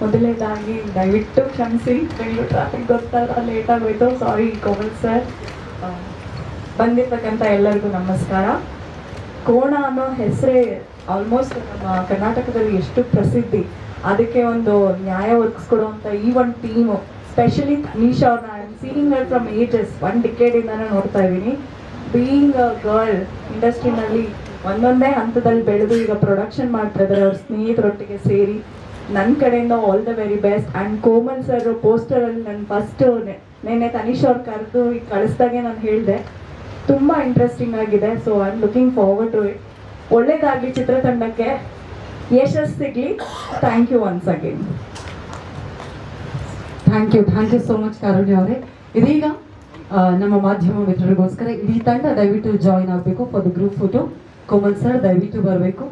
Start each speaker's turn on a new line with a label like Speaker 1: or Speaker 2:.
Speaker 1: ಮೊದಲನೇದಾಗಿ ದಯವಿಟ್ಟು ಕ್ಷಮಿಸಿ. ಬೆಂಗಳೂರು ಟ್ರಾಫಿಕ್ ಗೊತ್ತಲ್ಲ ಲೇಟ್ ಆಗೋಯ್ತು. ಸಾರಿ ಕೋಮಲ್ ಸರ್ ಬಂದಿರ್ತಕ್ಕಂಥ ಎಲ್ಲರಿಗೂ ನಮಸ್ಕಾರ. ಕೋಣ ಅನ್ನೋ ಹೆಸರೇ ಆಲ್ಮೋಸ್ಟ್ ನಮ್ಮ ಕರ್ನಾಟಕದಲ್ಲಿ ಎಷ್ಟು ಪ್ರಸಿದ್ಧಿ. ಅದಕ್ಕೆ ಒಂದು ನ್ಯಾಯ ಒದಗಿಸ್ಕೊಡುವಂಥ ಈ ಒಂದು ಟೀಮು ಸ್ಪೆಷಲಿ ತನೀಶಾ ಅವ್ರನ್ನ. I her from ages one ಡಿಕೇಡಿಂದಾನೇ ನೋಡ್ತಾ ಇದ್ದೀನಿ. ಬೀಯಿಂಗ್ ಅ ಗರ್ಲ್ ಇಂಡಸ್ಟ್ರಿನಲ್ಲಿ ಒಂದೊಂದೇ ಹಂತದಲ್ಲಿ ಬೆಳೆದು ಈಗ ಪ್ರೊಡಕ್ಷನ್ ಮಾಡ್ತಾ ಇದ್ದಾರೆ. ಅವ್ರ ಸ್ನೇಹಿತರೊಟ್ಟಿಗೆ ಸೇರಿ ನನ್ನ ಕಡೆಯಿಂದ all the very best and Komal sir ಪೋಸ್ಟರಲ್ಲಿ ನಾನು ಫಸ್ಟ್ ನಿನ್ನೆ ತನಿಷ್ ಅವ್ರು ಕರೆದು ಈಗ ಕಳಿಸ್ದಾಗೆ ನಾನು ಹೇಳಿದೆ. ತುಂಬ ಇಂಟ್ರೆಸ್ಟಿಂಗ್ ಆಗಿದೆ. So I am looking forward to it ಒಳ್ಳೇದಾಗಲಿ ಚಿತ್ರತಂಡಕ್ಕೆ. ಯಶಸ್ಸು ಸಿಗಲಿ thank you once again
Speaker 2: thank you thank you so much Karunya ಅವರೇ. ಇದೀಗ ನಮ್ಮ ಮಾಧ್ಯಮ ಮಿತ್ರರಿಗೋಸ್ಕರ ಇಡೀ ತಂಡ ದಯವಿಟ್ಟು ಜಾಯಿನ್ ಆಗಬೇಕು for the group photo Komal sir ದಯವಿಟ್ಟು ಬರಬೇಕು.